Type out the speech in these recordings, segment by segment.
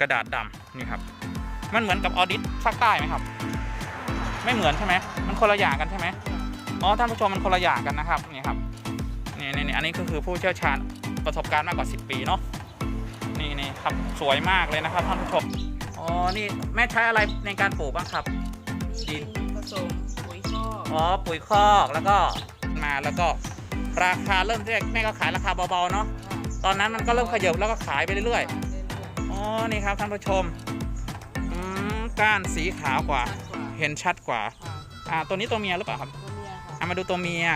กระดาษดำนี่ครับ มันเหมือนกับออดิตภาคใต้ไหมครับ ไม่เหมือนใช่ไหมมันคนละอย่างกันใช่ไหมอ๋อท่านผู้ชมมันคนละอย่างกันนะครับนี่ครับนี่นี่นี่อันนี้ก็คือผู้เชี่ยวชาญประสบการณ์มากกว่า 10 ปีเนาะนี่นี่ครับสวยมากเลยนะครับท่านผู้ชมอ๋อนี่แม่ใช้อะไรในการปลูกบ้างครับมีดินผสมปุ๋ยคอกอ๋อปุ๋ยคอกแล้วก็มาแล้วก็ราคาเริ่มแรกแม่ก็ขายราคาเบาๆเนาะตอนนั้นมันก็เริ่มขยับแล้วก็ขายไปเรื่อยๆอ๋อ นี่ครับท่านผู้ชมอืมก้านสีขาวกว่า เห็นชัดกว่า อ่า ตัวนี้ตัวเมียหรือเปล่าครับอ่ามาดูตัวเมีย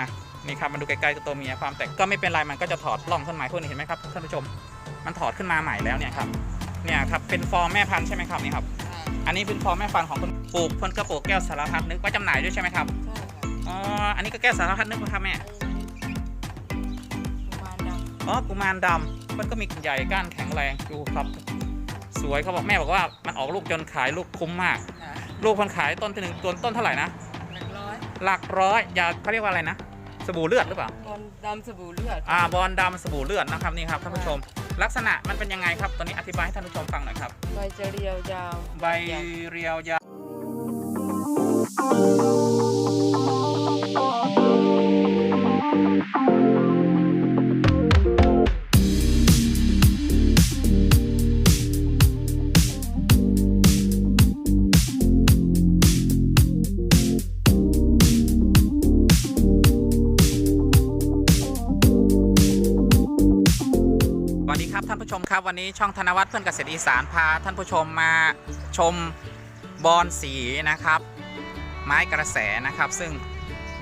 นี่ครับมาดูไกลๆกับตัวเมียความแตกก็ไม่เป็นไรมันก็จะถอดปล่องขึ้นมาพวกนี้เห็นไหมครับท่านผู้ชม มันถอดขึ้นมาใหม่แล้วเนี่ยครับ เนี่ยครับเป็นฟอร์มแม่พันธุ์ใช่ไหมครับนี่ครับ อันนี้เป็นฟอร์มแม่พันธุ์ของคนปลูกคนกระโปรงแก้วสารพัดนึกไว้จำหน่ายด้วยใช่ไหมครับ อ๋อ อันนี้ก็แก้วสารพัดนึกนะครับแม่ อ๋อกุมารดำมันก็มีใหญ่ก้านแข็งแรงดูครับ สวยเขาบอกแม่บอกว่ามันออกลูกจนขายลูกคุ้มมาก ลูกคนขายต้นที่หนึ่งตัวต้นเท่าไหร่นะหลักร้อยยาเขาเรียกว่าอะไรนะสบู่เลือดหรือเปล่าบอลดำสบู่เลือดอ่าบอลดำสบู่เลือดนะครับนี่ครับท่านผู้ชม ลักษณะมันเป็นยังไงครับตอนนี้อธิบายให้ท่านผู้ชมฟังหน่อยครับ ใบจะเรียวยาว ใบเรียวยาว ครับวันนี้ช่องธนวัฒน์เพื่อนเกษตรอีสานพาท่านผู้ชมมาชมบอนสีนะครับ ไม้กระแสนะครับ ซึ่ง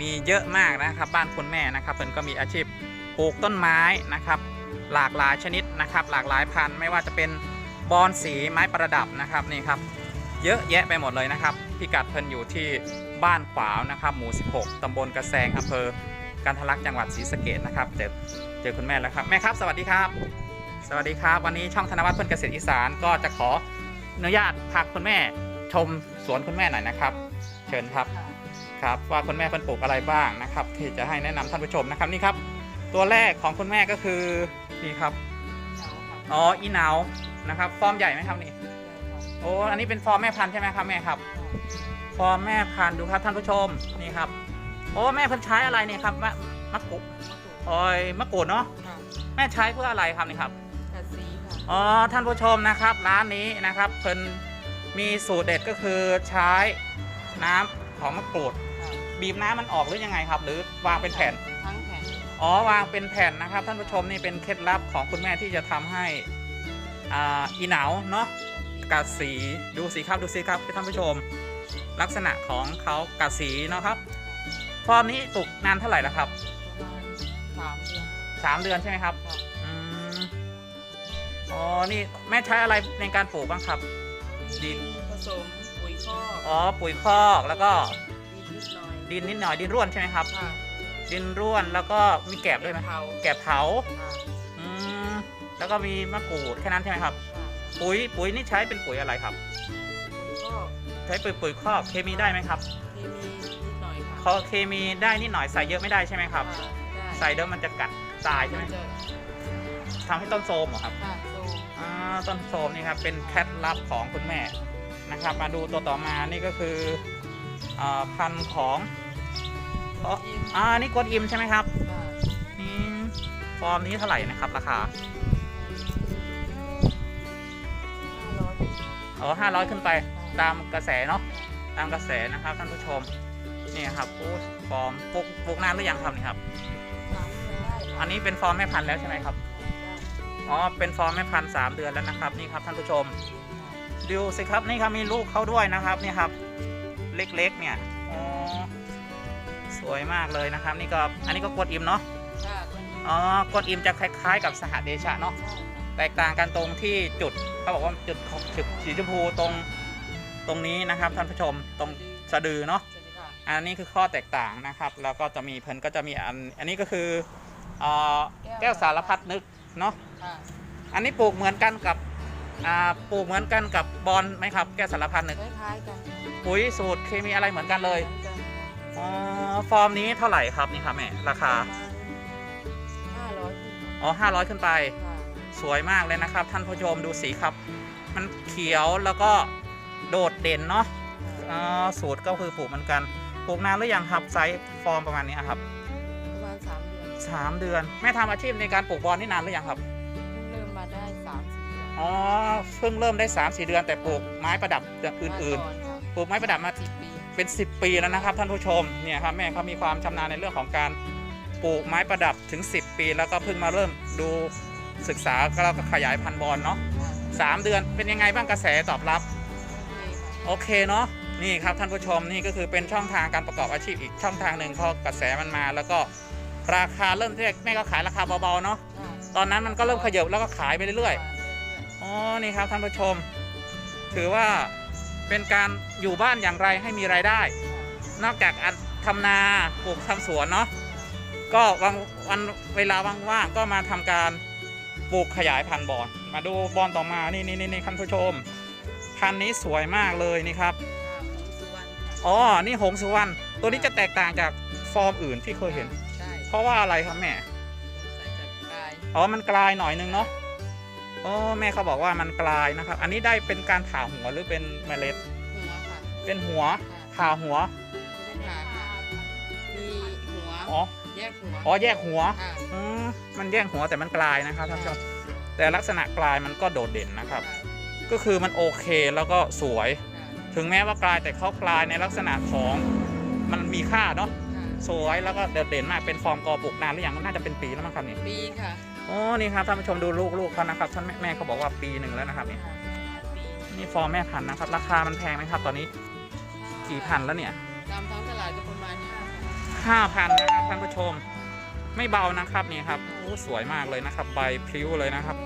มีเยอะมากนะครับ บ้านคุณแม่นะครับเพิ่อนก็มีอาชีพปลูกต้นไม้นะครับ หลากหลายชนิดนะครับ หลากหลายพันธุ์ไม่ว่าจะเป็นบอนสีไม้ประดับนะครับนี่ครับ เยอะแยะไปหมดเลยนะครับ พิกัดเพิ่นอยู่ที่บ้านขวาวนะครับ หมู่ 16 ตำบลกระแซงอำเภอกันทะลักจังหวัดศรีสะเกดนะครับเจอเจอคุณแม่แล้วครับ แม่ครับ สวัสดีครับ สวัสดีครับ วันนี้ช่องธนวัฒน์เพื่อนเกษตรอีสานก็จะขออนุญาตพาคุณแม่ชมสวนคุณแม่หน่อยนะครับ เชิญครับครับว่าคุณแม่เพิ่นปลูกอะไรบ้างนะครับ ที่จะให้แนะนำท่านผู้ชมนะครับนี่ครับ ตัวแรกของคุณแม่ก็คือนี่ครับอ๋ออีเหนานะครับฟอร์มใหญ่ไหมครับนี่โอ้อันนี้เป็นฟอร์มแม่พันธุ์ใช่ไหมครับแม่ครับ ฟอร์มแม่พันธุ์ดูครับท่านผู้ชมนี่ครับ โอ้แม่เพิ่นใช้อะไรเนี่ยครับมะมะกรูดโอ้ยมะกรูดเนาะแม่ใช้เพื่ออะไรครับนี่ครับกัดสีค่ะ อ๋อท่านผู้ชมนะครับร้านนี้นะครับเพิ่นมีสูตรเด็ดก็คือใช้น้ำของมะกรูด บีบน้ำมันออกหรือยังไงครับ หรือวางเป็นแผ่น ทั้งแผ่นอ๋อวางเป็นแผ่นนะครับ ท่านผู้ชมนี่เป็นเคล็ดลับของคุณแม่ที่จะทำให้อ่าอีเหนาเนาะกัดสีดูสีครับดูสีครับท่านผู้ชม ลักษณะของเขากัดสีเนาะครับฟอร์มนี้ปลูกนานเท่าไหร่แล้วครับประมาณสามเดือนสามเดือนใช่ไหมครับค่ะอืม อ๋อ นี่แม่ใช้อะไรในการปลูกบ้างครับ ดิน ผสมปุ๋ยคอกอ๋อ ปุ๋ยคอก แล้วก็ดินนิดหน่อยดินนิดหน่อย ดินร่วนใช่ไหมครับ ค่ะดินร่วน แล้วก็มีแกบด้วยไหมเผาแกบเผา ค่ะอืม แล้วก็มีมะกรูดแค่นั้นใช่ไหมครับ ปุ๋ย ปุ๋ยนี่ใช้เป็นปุ๋ยอะไรครับปุ๋ยคอกใช้ปุ๋ยปุ๋ยคอก เคมีได้ไหมครับเคมีนิดหน่อยค่ะเขาเคมีได้นิดหน่อย ใส่เยอะไม่ได้ใช่ไหมครับค่ะได้ใส่เดี๋ยวมันจะกัดตายใช่ไหมนจะทำให้ต้นโทรมเหรอครับ ค่ะโซมอ่า ต้นโทรมนี่ครับเป็นเคล็ดลับของคุณแม่นะครับ มาดูตัวต่อมานี่ก็คืออ่าพันธุ์ของอ๋ออ่านี่กวนอิมใช่ไหมครับค่ะนี่ฟอร์มนี้เท่าไหร่นะครับราคาห้าร้อยอ๋อห้าร้อยขึ้นไปตามกระแสเนาะตามกระแสนะครับท่านผู้ชมนี่ครับโอ้ฟอร์มปลูกปลูกนานหรือยังครับนี่ครับสามเดือนได้ค่ะอันนี้เป็นฟอร์มแม่พันธุ์แล้วใช่ไหมครับ อ๋อ เป็นฟอร์มแม่พันธุ์สามเดือนแล้วนะครับนี่ครับท่านผู้ชม ดูสิครับนี่ครับมีลูกเขาด้วยนะครับนี่ครับ เล็กๆเนี่ยอ๋อสวยมากเลยนะครับ นี่ก็อันนี้ก็กดอิมเนาะค่ะคนนี้อ๋อกดอิมจะคล้าย ๆ กับสหเดชะเนาะใช่ค่ะแตกต่างกันตรงที่จุดเขาบอกว่าจุดของจุดสีชมพูตรงตรงนี้นะครับท่านผู้ชมตรงสะดือเนาะสวัสดีค่ะอันนี้คือข้อแตกต่างนะครับ แล้วก็จะมีเพิ่นก็จะมีอันอันนี้ก็คือเอ่อแก้วสารพัดนึกเนาะค่ะ อันนี้ปลูกเหมือนกันกับอ่าปลูกเหมือนกันกับบอลไหมครับ แก้วสารพัดนึกคล้ายๆกันปุ๋ยสูตรเคมีอะไรเหมือนกันเลยหมือนกันค่ะอ๋อฟอร์มนี้เท่าไหร่ครับนี่ครับแม่ราคาห้าร้อยอ๋อห้าร้อยขึ้นไปค่ะสวยมากเลยนะครับ ท่านผู้ชมดูสีครับ มันเขียวแล้วก็โดดเด่นเนาะอ๋อสูตรก็คือปลูกเหมือนกันปลูกนานหรือยังครับไซส์ฟอร์มประมาณนี้ครับประมาณสามเดือนสามเดือนแม่ทำอาชีพในการปลูกบอลนี่นานหรือยังครับ อนอ๋อเพิ่งเริ่มได้3าสี่เดือนแต่ปลูกไม้ประดับอย่างอื่นมาก่ค่ะๆปลูกไม้ประดับมาสิบปีเป็น 10 ปีแล้วนะครับท่านผู้ชมเนี่ยครับแม่เขามีความชำนาญในเรื่องของการปลูกไม้ประดับถึง 10 ปี แล้วก็เพิ่งมาเริ่มดูศึกษาแล้วก็ขยายพันธุ์บอลเนาะสามเดือนเป็นยังไงบ้างกระแสตอบรับ โอเคเนาะนี่ครับท่านผู้ชมนี่ก็คือเป็นช่องทางการประกอบอาชีพอีกช่องทางหนึ่งพอกระแสมันมา แล้วก็ราคาเริ่มที่แม่ก็ขายราคาเบาๆเนาะตอนนั้นมันก็เริ่มขยับแล้วก็ขายไปเรื่อยๆ อ๋อ นี่ครับท่านผู้ชม ถือว่าเป็นการอยู่บ้านอย่างไรให้มีรายได้ นอกจากอันทำนาปลูกทำสวนเนาะ ก็วันวันเวลาว่างๆก็มาทำการปลูกขยายพันธุ์บอน มาดูบอนต่อมา นี่นี่นี่ท่านผู้ชม พันธุ์นี้สวยมากเลยนี่ครับ อ๋อ นี่หงสุวรรณ ตัวนี้จะแตกต่างจากฟอร์มอื่นที่เคยเห็นใช่เพราะว่าอะไรครับแม่ใส่จากกายอ๋อ มันกลายหน่อยนึงเนาะ อ๋อแม่เขาบอกว่ามันกลายนะครับ อันนี้ได้เป็นการผ่าหัวหรือเป็นเมล็ด หัวค่ะเป็นหัวค่ะผ่าหัวไม่ได้ผ่าค่ะมีหัวอ๋อ แยกหัวอ๋อแยกหัวค่ะอืมมันแยกหัวแต่มันกลายนะครับท่านผู้ชม แต่ลักษณะกลายมันก็โดดเด่นนะครับ ก็คือมันโอเคแล้วก็สวยถึงแม้ว่ากลายแต่เขากลายในลักษณะของมันมีค่าเนาะสวยแล้วก็โดดเด่นมากเป็นฟอร์มกอปลูกนานหรือยังน่าจะเป็นปีแล้วมั้งครับนี่ปีค่ะ อ๋อนี่ครับท่านผู้ชมดูลูกลูกเขานะครับท่านแม่แม่เขาบอกว่าปีหนึ่งแล้วนะครับนี่ปีนี่ฟอร์มแม่พันธุ์นะครับ ราคามันแพงไหมครับ ตอนนี้กี่พันแล้วเนี่ยตามท้องตลาดก็ประมาณห้าพันห้าพันนะครับท่านผู้ชม ไม่เบานะครับนี่ครับโอ้สวยมากเลยนะครับ ใบพลิ้วเลยนะครับ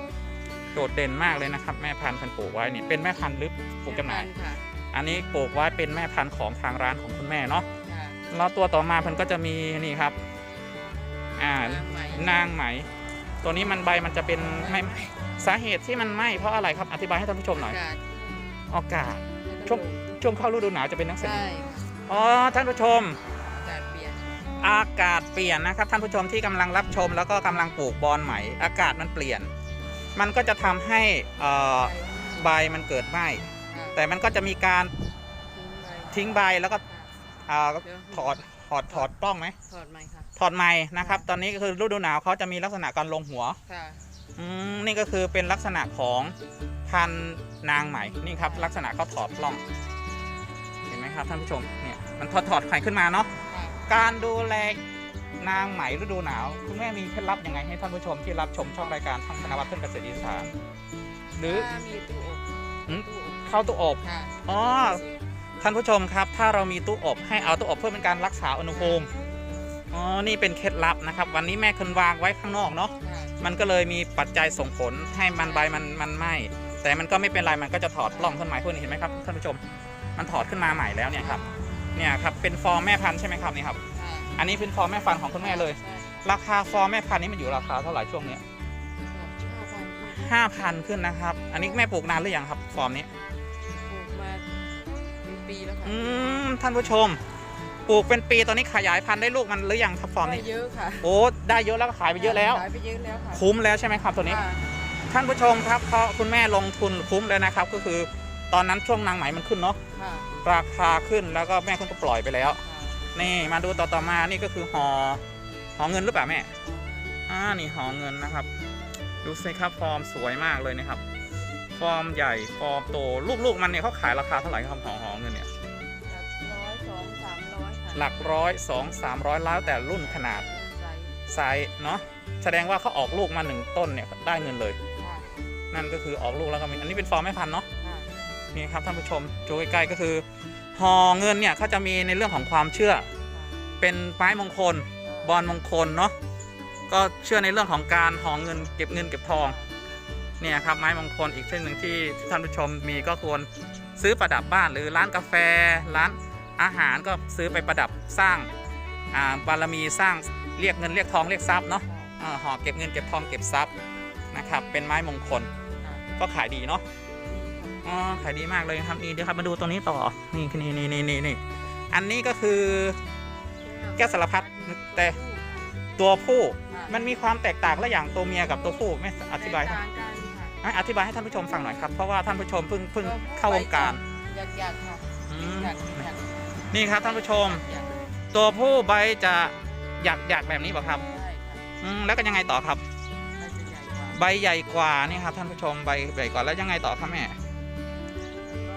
โดดเด่นมากเลยนะครับ แม่พันธุ์เพันปลูกไว้นี่เป็นแม่พันธุ์หรือปลูกจำหน่ายค่ะอันนี้ปลูกไว้เป็นแม่พันธุ์ของทางร้านของคุณแม่เนาะค่ะแล้วตัวต่อมาเพิ่นก็จะมีนี่ครับ อ่านางไหมนางไหม ตัวนี้มันใบมันจะเป็นไม่สาเหตุที่มันไหม้เพราะอะไรครับอธิบายให้ท่านผู้ชมหน่อยอากาศอากาศแล้วก็ช่วงช่วงเข้าฤดูหนาวจะเป็นนักษณะใช่อ๋อท่านผู้ชมอากาศเปลี่ยนอากาศเปลี่ยนนะครับท่านผู้ชมที่กำลังรับชม แล้วก็กำลังปลูกบอนไหมอากาศมันเปลี่ยน มันก็จะทำให้เอ่อใบมันเกิดไหม้ค่ะแต่มันก็จะมีการทิ้งไปทิ้งใบแล้วก็ค่ะเอ่อเดี๋ยวถอดถอดถอดกล้องไหมถอดไหมค่ะ ถอดใหม่นะครับ ตอนนี้ก็คือฤดูหนาวเขาจะมีลักษณะการลงหัวค่ะอืมนี่ก็คือเป็นลักษณะของพันธุ์นางไหมนี่ครับ ลักษณะเขาถอดกล้อง เห็นไหมครับท่านผู้ชมเนี่ยมันถอดถอดไข่ขึ้นมาเนาะค่ะการดูแลนางไหมฤดูหนาว คุณแม่มีเคล็ดลับยังไงให้ท่านผู้ชมที่รับชมช่องรายการทางธนวัฒน์เพื่อนเกษตรอีสานหรือ ถ้ามีตู้อบหืม ตู้อบเข้าตู้อบ ค่ะอ๋อ ท่านผู้ชมครับ ถ้าเรามีตู้อบให้เอาตู้อบเพื่อเป็นการรักษาอุณหภูมิ อ๋อ นี่เป็นเคล็ดลับนะครับ วันนี้แม่คนวางไว้ข้างนอกเนาะค่ะมันก็เลยมีปัจจัยส่งผลให้มันใบมันมันไหม้แต่มันก็ไม่เป็นไร มันก็จะถอดปล้องขึ้นมาเพื่อนเห็นไหมครับท่านผู้ชม มันถอดขึ้นมาใหม่แล้วเนี่ยครับ เนี่ยครับเป็นฟอร์มแม่พันธุ์ใช่ไหมครับนี่ครับค่ะอันนี้เป็นฟอร์มแม่พันธุ์ของคุณแม่เลยใช่ราคาฟอร์มแม่พันธุ์นี้มันอยู่ราคาเท่าไหร่ช่วงนี้ห้าพันห้าพันขึ้นนะครับ อันนี้แม่ปลูกนานหรือยังครับ ฟอร์มนี้ ปลูกมาเป็นปีแล้วค่ะอืมท่านผู้ชม ปลูกเป็นปีตอนนี้ขยายพันธุ์ได้ลูกมันหรือยังครับฟอร์มได้นี้เยอะค่ะโอ้ได้เยอะแล้วก็ขายไปเยอะแล้ว ขายไปเยอะแล้วค่ะคุ้มแล้วใช่ไหมครับตัวนี้ ค่ะท่านผู้ชมครับเพราะคุณแม่ลงทุนคุ้มเลยนะครับ ก็คือตอนนั้นช่วงนางไหมมันขึ้นเนาะค่ะราคาขึ้นแล้วก็แม่คุณก็ปล่อยไปแล้วค่ะนี่มาดูต่อต่อมานี่ก็คือหอหอเงินหรือเปล่าแม่อ่านี่หอเงินนะครับ ดูสิครับฟอร์มสวยมากเลยนะครับ ฟอร์มใหญ่ฟอร์มโตลูกๆมันเนี่ยเขาขายราคาเท่าไหร่ครับหอหอเงินเนี่ย หลักร้อยสองสามร้อยแล้วแต่รุ่นขนาดใส่ไซส์เนาะแสดงว่าเขาออกลูกมาหนึ่งต้นเนี่ยได้เงินเลยค่ะนั่นก็คือออกลูกแล้วก็มีอันนี้เป็นฟอร์มแม่พันธุ์เนาะค่ะนี่ครับท่านผู้ชมดูใกล้ๆก็คือหอเงินเนี่ยเขาจะมีในเรื่องของความเชื่อ เป็นไม้มงคลบอลมงคลเนาะก็เชื่อในเรื่องของการหอเงินเก็บเงินเก็บทองเนี่ยครับไม้มงคลอีกเช่นหนึ่งที่ที่ท่านผู้ชมมีก็ควรซื้อประดับบ้านหรือร้านกาแฟร้าน อาหารก็ซื้อไปประดับสร้างอ่าบารมีสร้างเรียกเงินเรียกทองเรียกทรัพย์เนาะอ่าห่อเก็บเงินเก็บทองเก็บทรัพย์นะครับ เป็นไม้มงคลก็ขายดีเนาะอ๋อขายดีมากเลยครับนี่เดี๋ยวครับมาดูตัวนี้ต่อนี่นี่นี่นี่นี่นี่อันนี้ก็คือแก้วสารพัดแต่ตัวผู้มันมีความแตกต่างระหว่างตัวเมียกับตัวผู้ไม่อธิบายแตกต่างกันค่ะให้อธิบายให้ท่านผู้ชมฟังหน่อยครับเพราะว่าท่านผู้ชมเพิ่งเพิ่งเข้าวงการอยากอยากๆค่ะ นี่ครับท่านผู้ชมอยากตัวผู้ใบจะหยักหยักแบบนี้เปล่ะครับได้ค่ะอืมแล้วก็ยังไงต่อครับ มันจะใหญ่กว่าใบใหญ่กว่านี่ครับท่านผู้ชมใบใหญ่กว่าแล้วยังไงต่อครับแม่แล้วก็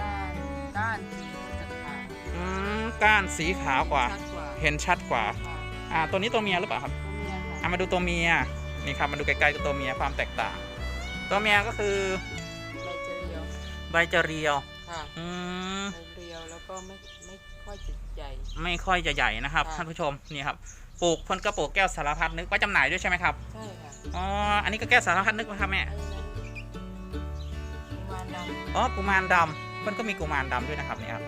ด้านด้านสีจะขาดอืมก้านสีขาวกว่า ชัดกว่าเห็นชัดกว่าค่ะอ่าตัวนี้ตัวเมียหรือเปล่าครับ ตัวเมียค่ะอ่ามาดูตัวเมียนี่ครับมาดูใกล้ๆกับตัวเมียความแตกต่าง ตัวเมียก็คือใบจะเรียวใบจะเรียวค่ะอืมใบเรียว แล้วก็ไม่ไม่ค่อยจะใหญ่ไม่ค่อยจะใหญ่นะครับค่ะ ท่านผู้ชมนี่ครับปลูกเพ่นกระปลูกแก้วสารพัดนึกไว้จำหน่ายด้วยใช่ไหมครับใช่ค่ะอ๋ออันนี้ก็แก้วสารพัดนึกไหมครับแม่ไอ้นั้นกุมารดำอ๋อกุมารดำเพ่นก็มีกุมารดำด้วยนะครับนี่ครับ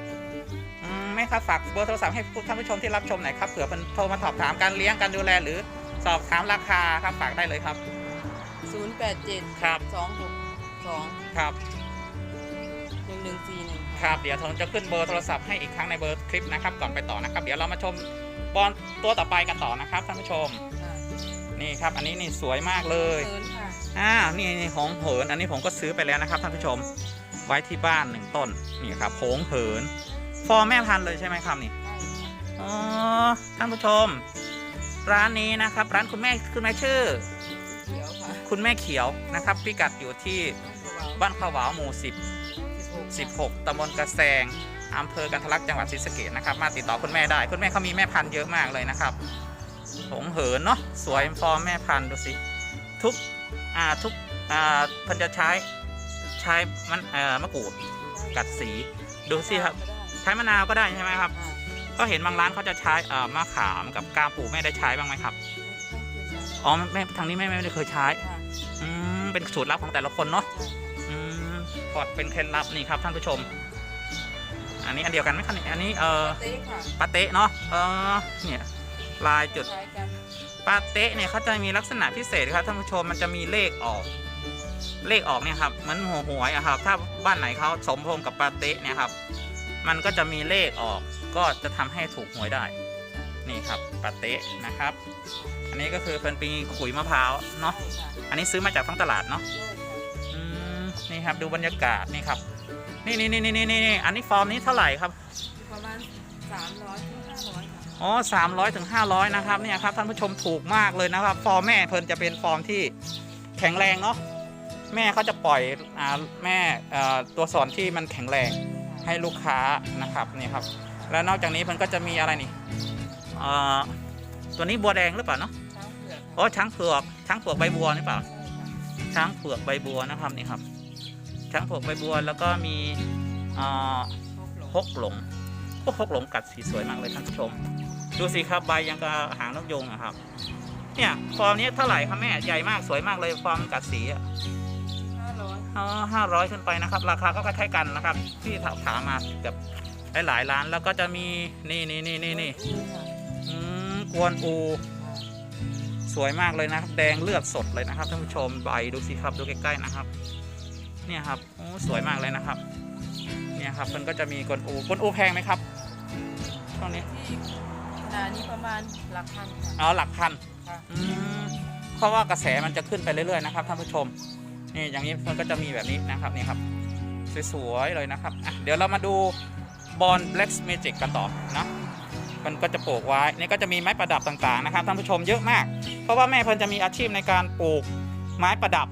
อืมแม่ครับฝากเบอร์โทรศัพท์ให้ท่านผู้ชมที่รับชมหน่อยครับเผื่อเพิ่นโทรมาสอบถามการเลี้ยงการดูแลหรือสอบถามราคาครับฝากได้เลยครับ ศูนย์แปดเจ็ดครับ สองหกสองครับ หนึ่งหนึ่งสี่หนึ่ง ครับเดี๋ยวผมจะขึ้นเบอร์โทรศัพท์ให้อีกครั้งในเบอร์คลิปนะครับก่อนไปต่อนะครับ เดี๋ยวเรามาชมบอลตัวต่อไปกันต่อนะครับท่านผู้ชมค่ะนี่ครับอันนี้นี่สวยมากเลยเขินค่ะอ่านี่นี่หงเหิน อันนี้ผมก็ซื้อไปแล้วนะครับท่านผู้ชมไว้ที่บ้านหนึ่งต้นนี่ครับหงเหิน ฟอร์แม่พันธุ์เลยใช่ไหมครับนี่ใช่ค่ะอ๋อท่านผู้ชม ร้านนี้นะครับ ร้านคุณแม่คุณแม่ชื่อเขียวค่ะคุณแม่เขียวนะครับพิกัดอยู่ที่บ้านขวาวหมู่10สิบหก 16ตำบลกระแซงอำเภอกันทะลักจังหวัดศรีสะเกษนะครับมาติดต่อคุณแม่ได้ คุณแม่เขามีแม่พันธุ์เยอะมากเลยนะครับหงเหินเนาะสวยฟอร์มแม่พันธุ์ดูสิทุกอ่าทุกอ่าเพันจะใช้ใช้มันเอ่อมะกรูดกัดสีดูสิครับใช้มะนาวก็ได้ใช่ไหมครับค่ะก็เห็นบางร้านเขาจะใช้เอ่อมะขามกับกาปูแม่ได้ใช้บ้างไหมครับอ๋อแม่แม่ทางนี้แม่ไม่ได้เคยใช้ค่ะอืมเป็นสูตรลับของแต่ละคนเนาะ ใช่ค่ะอืมพอดเป็นเคล็ดลับนี่ครับท่านผู้ชม อันนี้อันเดียวกันไหมครับเนี่ยอันนี้เออเต๊ะค่ะปาเต๊ะเนาะเออเนี่ยลายจุด คล้ายกันปาเต๊ะเนี่ยเขาจะมีลักษณะพิเศษครับท่านผู้ชมมันจะมีเลขออก เลขออกเนี่ยครับเหมือนหัวหวยอะครับ ถ้าบ้านไหนเขาสมพงษ์กับปาเต๊ะเนี่ยครับ มันก็จะมีเลขออก ก็จะทำให้ถูกหวยได้ นี่ครับปาเต๊ะนะครับ อันนี้ก็คือเป็นปีขุยมะพร้าวเนาะใช่ค่ะอันนี้ซื้อมาจากท้องตลาดเนาะใช่ค่ะอืม นี่ครับดูบรรยากาศนี่ครับ นี่นี่นี่นี่นี่นี่อันนี้ฟอร์มนี้เท่าไหร่ครับ ประมาณสามร้อยถึงห้าร้อยค่ะอ๋อสามร้อยถึงห้าร้อยนะครับเนี่ยครับท่านผู้ชมถูกมากเลยนะครับ ฟอร์มแม่เพิ่นจะเป็นฟอร์มที่แข็งแรงเนาะแม่เขาจะปล่อยอ่าแม่เอ่อตัวสอนที่มันแข็งแรงให้ลูกค้านะครับนี่ครับ แล้วนอกจากนี้เพิ่นก็จะมีอะไรนี่เอ่อตัวนี้บัวแดงหรือเปล่าเนาะช้างเผือกค่ะอ๋อช้างเผือกช้างเผือกใบบัวหรือเปล่าใช่ค่ะช้างเผือกใบบัวนะครับนี่ครับ ช้างเผือกใบบัว แล้วก็มีเอ่อพกหลงฮกหลงพวกฮกหลงกัดสีสวยมากเลยท่านผู้ชม ดูสิครับใบยังกับหางนกยงอะครับ เนี่ยฟอร์มนี้เท่าไหร่ครับแม่ใหญ่มากสวยมากเลยฟอร์มกัดสีอะห้าร้อยห้าร้อยขึ้นไปนะครับ ราคาก็คล้ายๆกันนะครับ ที่ถามถามมาเกับหลายๆร้านแล้วก็จะมีนี่นี่นี่นี่นี่อู้ค่ะอืมกวนอูค่ะสวยมากเลยนะครับแดงเลือดสดเลยนะครับท่านผู้ชมใบดูสิครับดูใกล้ๆนะครับ เนี่ยครับโอ้สวยมากเลยนะครับ เนี่ยครับมันก็จะมีกวนอูกวนอูแพงไหมครับช่วงนี้ที่ขนาดนี้ประมาณหลักพันค่ะอ๋อหลักพันค่ะ อืมเพราะว่ากระแสมันจะขึ้นไปเรื่อยๆนะครับท่านผู้ชม นี่อย่างนี้มันก็จะมีแบบนี้นะครับนี่ครับ สวยๆเลยนะครับอะเดี๋ยวเรามาดูบอล Black Magic กันต่อนะมันก็จะปลูกไว้นี่ก็จะมีไม้ประดับต่างๆนะครับท่านผู้ชมเยอะมาก เพราะว่าแม่เพิ่นจะมีอาชีพในการปลูกไม้ประดับ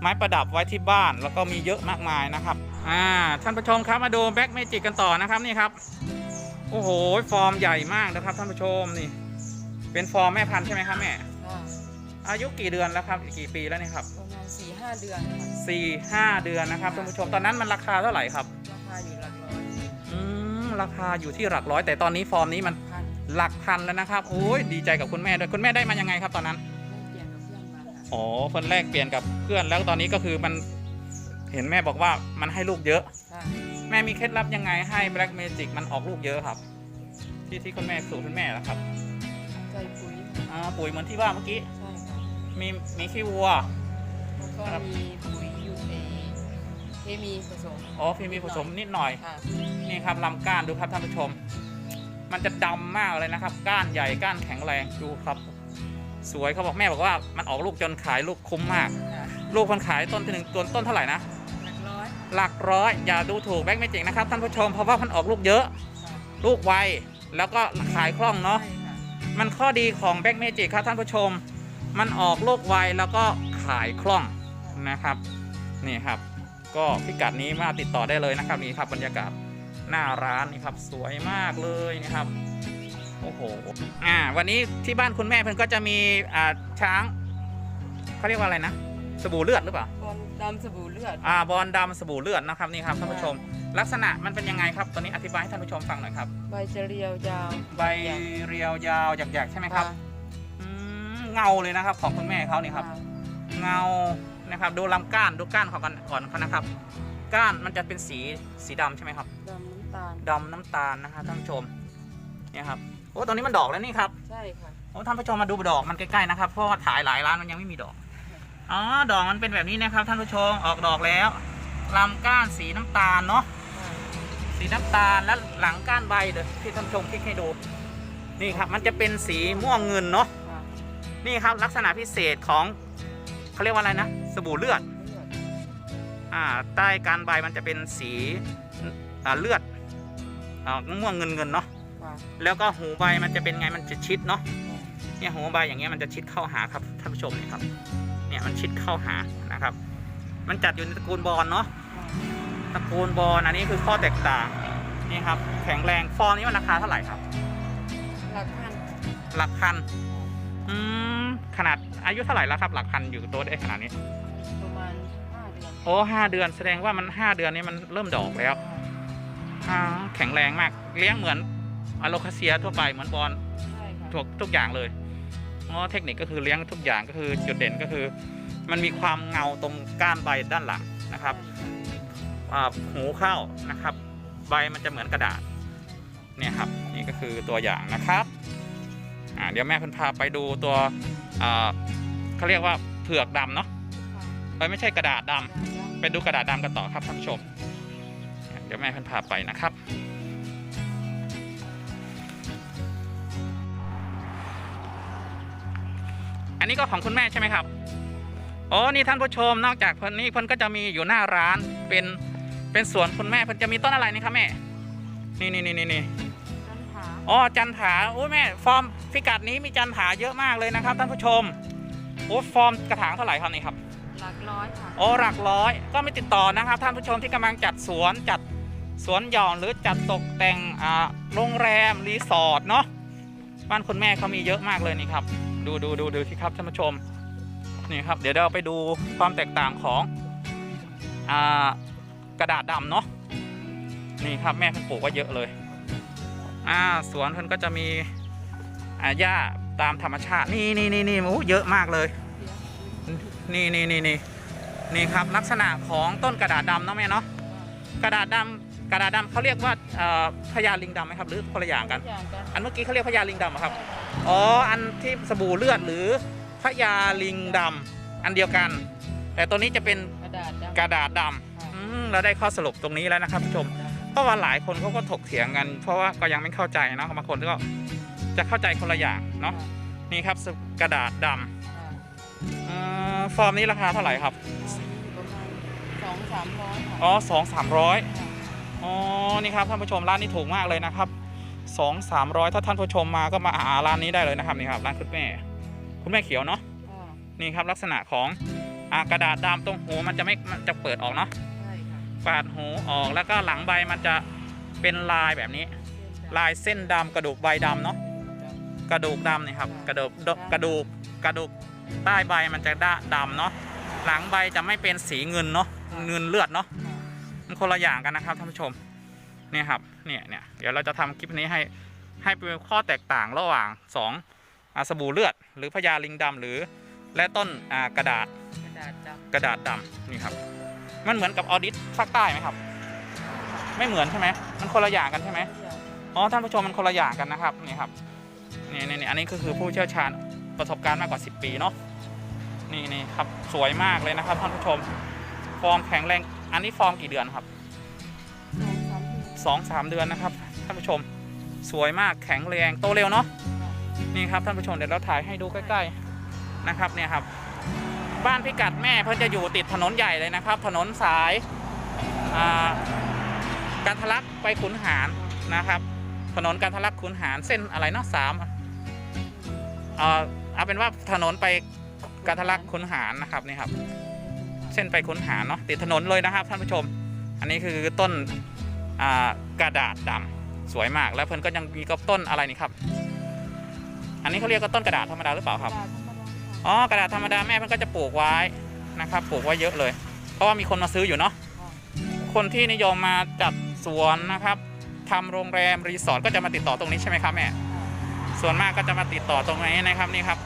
ไม้ประดับไว้ที่บ้าน แล้วก็มีเยอะมากมายนะครับอ่าท่านผู้ชมครับมาดู Black Magic กันต่อนะครับนี่ครับโอ้โหฟอร์มใหญ่มากนะครับท่านผู้ชมนี่ เป็นฟอร์มแม่พันธุ์ใช่ไหมครับแม่ค่ะอายุกี่เดือนแล้วครับกี่ปีแล้วเนี่ยครับประมาณสี่ห้าเดือนค่ะสี่ห้าเดือนนะครับท่านผู้ชมตอนนั้นมันราคาเท่าไหร่ครับราคาอยู่หลักร้อยอืมราคาอยู่ที่หลักร้อย แต่ตอนนี้ฟอร์มนี้มันพันหลักพันแล้วนะครับโอ้ยดีใจกับคุณแม่ด้วยคุณแม่ได้มายังไงครับตอนนั้นไม่เปลี่ยนกับเพื่ อนมาค่ะอ๋อคนแรกเปลี่ยนกับเพื่อนแล้วตอนนี้ก็คือมันเห็นแม่บอกว่ามันให้ลูกเยอะ ค่ะแม่มีเคล็ดลับยังไงให้ Black Magic มันออกลูกเยอะครับ ที่ที่คุณแม่สูตรคุณแม่แล้วครับใส่ปุ๋ยค่ะอ่าปุ๋ยเหมือนที่ว่าเมื่อกี้ใช่ค่ะมีมีขี้วัว แล้วก็ครับ มีปุ๋ยยูเอเคมีผสมอ๋อพี่มีผสมนิดหน่อย ค่ะนี่ครับลำก้านดูครับท่านผู้ชม มันจะดำมากเลยนะครับ ก้านใหญ่ก้านแข็งแรงดูครับ สวยเขาบอกแม่บอกว่ามันออกลูกจนขายลูกคุ้มมากค่ะลูกคนขายต้นที่หนึ่งต้นต้นเท่าไหร่นะหลักร้อยหลักร้อยอย่าดูถูกแบงค์เมจิกนะครับท่านผู้ชมเพราะว่ามันออกลูกเยอะ ลูกไวแล้วก็ขายคล่องเนาะใช่ค่ะมันข้อดีของแบงค์เมจิกครับท่านผู้ชม มันออกลูกไวแล้วก็ขายคล่องนะครับนี่ครับก็พิกัดนี้มาติดต่อได้เลยนะครับนี่ครับบรรยากาศหน้าร้านนี่ครับสวยมากเลยนะครับ โอ้โหอ่า วันนี้ที่บ้านคุณแม่เพิ่นก็จะมีอ่าช้างเขาเรียกว่าอะไรนะสบู่เลือดหรือเปล่าบอลดำสบู่เลือด อ่าบอลดำสบู่เลือดนะครับนี่ครับท่านผู้ชม ลักษณะมันเป็นยังไงครับตอนนี้อธิบายให้ท่านผู้ชมฟังหน่อยครับใบจะเรียวยาวใบเรียวยาวหยักๆใช่ไหมครับอืมเงาเลยนะครับ ของคุณแม่เขานี่ครับะเงานะครับดูลำก้านดูก้านของกันก่อนนะครับ ก้านมันจะเป็นสีสีดำใช่ไหมครับดำน้ำตาลดำน้ำตาลนะครับท่านผู้ชมเนี่ยครับโอ้ตอนนี้มันดอกแล้วนี่ครับใช่ค่ะโอ้ท่านผู้ชมมาดูดอกมันใกล้ๆนะครับเพราะว่าถ่ายหลายร้านมันยังไม่มีดอกอ๋อดอกมันเป็นแบบนี้นะครับ ท่านผู้ชมออกดอกแล้วลำก้านสีน้ำตาลเนาะสีน้ำตาลและหลังก้านใบเดี๋ยวที่ท่านผู้ชมคลิกให้ดูนี่ครับมันจะเป็นสีม่วงเงินเนาะค่ะนี่ครับลักษณะพิเศษของเขาเรียกว่าอะไรนะสบู่เลือดเลือดอ่าใต้การใบมันจะเป็นสีอ่าเลือดอ่าม่วงเงินเงินๆเนาะค่ะ แล้วก็หูใบมันจะเป็นไงมันจะชิดเนาะเนี่ยหูใบอย่างเงี้ยมันจะชิดเข้าหาครับท่านผู้ชมเนี่ยครับ เนี่ยมันชิดเข้าหานะครับ มันจัดอยู่ในตระกูลบอลเนาะตระกูลบอลอันนี้คือข้อแตกต่างนี่ครับ แข็งแรงฟอร์มนี้มันราคาเท่าไหร่ครับ หลักพันหลักพันอืมขนาดอายุเท่าไหร่แล้วครับ หลักพันอยู่ตัวได้ขนาดนี้ประมาณห้าเดือนโอ้ห้าเดือนแสดงว่ามันห้าเดือนนี้มันเริ่มดอกแล้วอ่าแข็งแรงมาก เลี้ยงเหมือน อะโลคาเซียทั่วไปเหมือนบอลใช่ค่ะทุกทุกอย่างเลยอ๋อเทคนิคก็คือเลี้ยงทุกอย่างก็คือจุดเด่นก็คือ มันมีความเงาตรงก้านใบด้านหลังนะครับอ่าหูเข้านะครับ ใบมันจะเหมือนกระดาษเนี่ยครับนี่ก็คือตัวอย่างนะครับอ่าเดี๋ยวแม่เพิ่นพาไปดูตัวอ่าเขาเรียกว่าเผือกดำเนาะเอ้ยไม่ใช่กระดาษดำไปดูกระดาษดำกันต่อครับท่านผู้ชม เดี๋ยวแม่เพิ่นพาไปนะครับ อันนี้ก็ของคุณแม่ใช่ไหมครับโอ้นี่ท่านผู้ชมนอกจากเพิ่นนี่เพิ่นก็จะมีอยู่หน้าร้านเป็นเป็นสวนคุณแม่เพิ่นจะมีต้นอะไรนี่ครับแม่ นี่นี่นี่นี่นี่ต้นขาอ๋อจันผาโอ้ยแม่ฟอร์มพิกัดนี้มีจันผาเยอะมากเลยนะครับท่านผู้ชมโอ้ฟอร์มกระถางเท่าไหร่ครับนี่ครับหลักร้อยค่ะโอ้หลักร้อยก็ไม่ติดต่อนะครับ ท่านผู้ชมที่กำลังจัดสวนจัดสวนหย่อนหรือจัดตกแต่งอ่าโรงแรมรีสอร์ทเนาะบ้านคุณแม่เขามีเยอะมากเลยนี่ครับ ดูดูดูดูที่ครับท่านผู้ชมนี่ครับ เดี๋ยวเราไปดูความแตกต่างของอกระดาษดำเนาะนี่ครับแม่เพิ่นปลูกไว่าเยอะเลยอ่าสวนเพิ่นก็จะมีหญ้าตามธรรมชาตินี่นี่นี่นี่โอ้เยอะมากเลย นี่นี่นี่นี่นี่ครับลักษณะของต้นกระดาษดำเนาะแม่เนาะกระดาษดำ กระดาษดำเขาเรียกว่าเอ่อพญาลิงดำไหมครับ หรือคนละอย่างกัน อย่างกัน อันเมื่อกี้เขาเรียกพญาลิงดำเหรอครับ อ๋อ อันที่สบู่เลือดหรือพญาลิงดำอันเดียวกัน แต่ตัวนี้จะเป็นกระดาษดำ กระดาษดำอืมเราได้ข้อสรุปตรงนี้แล้วนะครับผู้ชม เพราะว่าหลายคนเขาก็ถกเถียงกัน เพราะว่าก็ยังไม่เข้าใจเนาะบางคนก็จะเข้าใจคนละอย่างเนาะนี่ครับกระดาษดำเอ่อฟอร์มนี้ราคาเท่าไหร่ครับประมาณสองสามร้อยค่ะอ๋อสองสามร้อย อ๋อ นี่ครับท่านผู้ชมร้านนี้ถูกมากเลยนะครับสองสามร้อยถ้าท่านผู้ชมมาก็มาหาร้านนี้ได้เลยนะครับนี่ครับร้านคุณแม่ คุณแม่เขียวเนาะค่ะนี่ครับลักษณะของอากระดาษดำตรงหูมันจะไม่มันจะเปิดออกเนาะใช่ค่ะปาดหูออกแล้วก็หลังใบมันจะเป็นลายแบบนี้ ลายเส้นดำกระดูกใบดำเนาะกระดูกดำนี่ครับกระดูกดกระดูกกระดูกใต้ใบมันจะด้าดำเนาะหลังใบจะไม่เป็นสีเงินเนาะเงินเลือดเนาะ มันคนละอย่างกันนะครับท่านผู้ชมเนี่ยครับเนี่ยเนี่ยเดี๋ยวเราจะทำคลิปนี้ให้ให้เป็นข้อแตกต่างระหว่างสองอาสบู่เลือด หรือพญาลิงดำหรือและต้นอ่ากระดาษกระดาษดกระดาษดำนี่ครับ มันเหมือนกับออดิสภาคใต้ไหมครับ ไม่เหมือนใช่ไหมมันคนละอย่างกันใช่ไหมำอ๋อท่านผู้ชมมันคนละอย่างกันนะครับนี่ครับนี่นี่นี่อันนี้ก็คือผู้เชี่ยวชาญประสบการณ์มากกว่า 10 ปีเนาะนี่นี่ครับสวยมากเลยนะครับท่านผู้ชมฟอร์มแข็งแรง อันนี้ฟอร์มกี่เดือนครับสองสามเดือนสองสามเดือนนะครับท่านผู้ชมสวยมากแข็งแรงโตเร็วเนาะนี่ครับท่านผู้ชมเดี๋ยวเราถ่ายให้ดูใกล้ๆนะครับเนี่ยครับ บ้านพิกัดแม่เพิ่นจะอยู่ติดถนนใหญ่เลยนะครับ ถนนสายการทะลักไปขุนหารนะครับ ถนนการทะลักขุนหารเส้นอะไรเนาะสามเอาเป็นว่าถนนไปการทะลักขุนหารนะครับนี่ครับ ส้นไปขุนหาเนาะติดถนนเลยนะครับท่านผู้ชม อันนี้คือต้นกระดาษดำสวยมาก แล้วเพิ่นก็ยังมีก็ต้นอะไรนี่ครับ อันนี้เขาเรียกว่าต้นกระดาษธรรมดาหรือเปล่าครับอ๋อกระดาษธรรมดาแม่เพิ่นก็จะปลูกไว้นะครับ ปลูกไว้เยอะเลย เพราะว่ามีคนมาซื้ออยู่เนาะคนที่นิยมมาจัดสวนนะครับทำโรงแรมรีสอร์ทก็จะมาติดต่อตรงนี้ใช่ไหมครับแม่ส่วนมากก็จะมาติดต่อตรงนี้นะครับนี่ครับ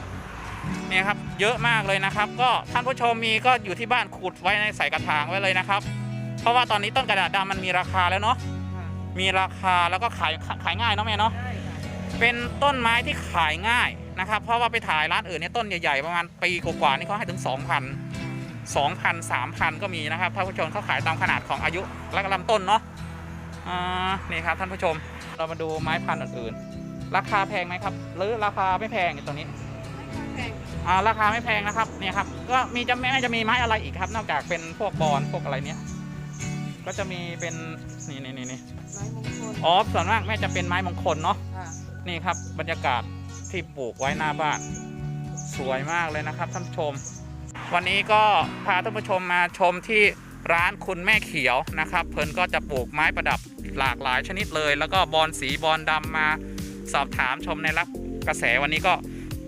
นี่ครับ เยอะมากเลยนะครับ ก็ท่านผู้ชมมีก็อยู่ที่บ้านขุดไว้ในใส่กระถางไว้เลยนะครับ เพราะว่าตอนนี้ต้นกระดาษดำมันมีราคาแล้วเนาะมีราคาแล้วก็ขายขายง่ายเนาะแม่เนาะได้ค่ะเป็นต้นไม้ที่ขายง่ายนะครับ เพราะว่าไปถ่ายร้านอื่นเนี่ยต้นใหญ่ๆประมาณปีกว่าๆนี่เขาให้ถึง 2,000 2,000 3,000 ก็มีนะครับท่านผู้ชมเขาขายตามขนาดของอายุและลำต้นเนาะอ่านี่ครับท่านผู้ชมเรามาดูไม้พันธุ์อื่นๆราคาแพงไหมครับ หรือราคาไม่แพงตัวนี้แพงอ่า ราคาไม่แพงนะครับเนี่ยครับก็มีจะแม่จะมีไม้อะไรอีกครับ นอกจากเป็นพวกบอลพวกอะไรเนี้ยก็จะมีเป็นนี่นี่นี่นี่ไม้มงคลอ๋อส่วนมากแม่จะเป็นไม้มงคลเนาะค่ะนี่ครับ บรรยากาศที่ปลูกไว้หน้าบ้าน สวยมากเลยนะครับท่านผู้ชม วันนี้ก็พาท่านผู้ชมมาชมที่ร้านคุณแม่เขียวนะครับ เพิ่นก็จะปลูกไม้ประดับหลากหลายชนิดเลย แล้วก็บอลสีบอลดำมาสอบถามชมในรับกระแสวันนี้ก็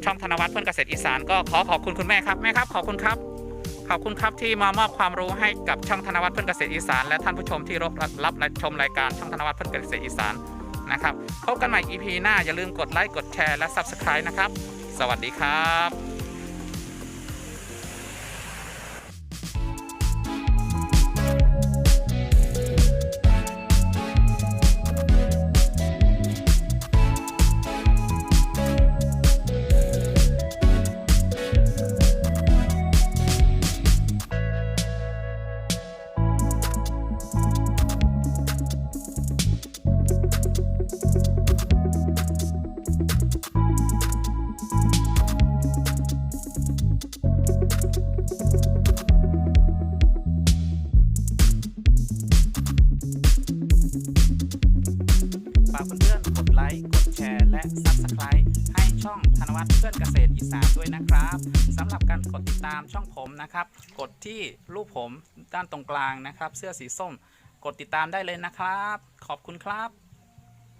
ช่องธนวัฒน์เพื่อนเกษตรอีสานก็ขอขอบคุณคุณแม่ครับแม่ครับขอบคุณครับขอบคุณครับที่มามอบความรู้ให้กับช่องธนวัฒน์เพื่อนเกษตรอีสาน และท่านผู้ชมที่รับรับชมรายการช่องธนวัฒน์เพื่อนเกษตรอีสานนะครับพบกันใหม่ EP หน้าอย่าลืมกดไลค์กดแชร์และ Subscribe นะครับ สวัสดีครับ ที่รูปผมด้านตรงกลางนะครับ เสื้อสีส้ม กดติดตามได้เลยนะครับ ขอบคุณครับ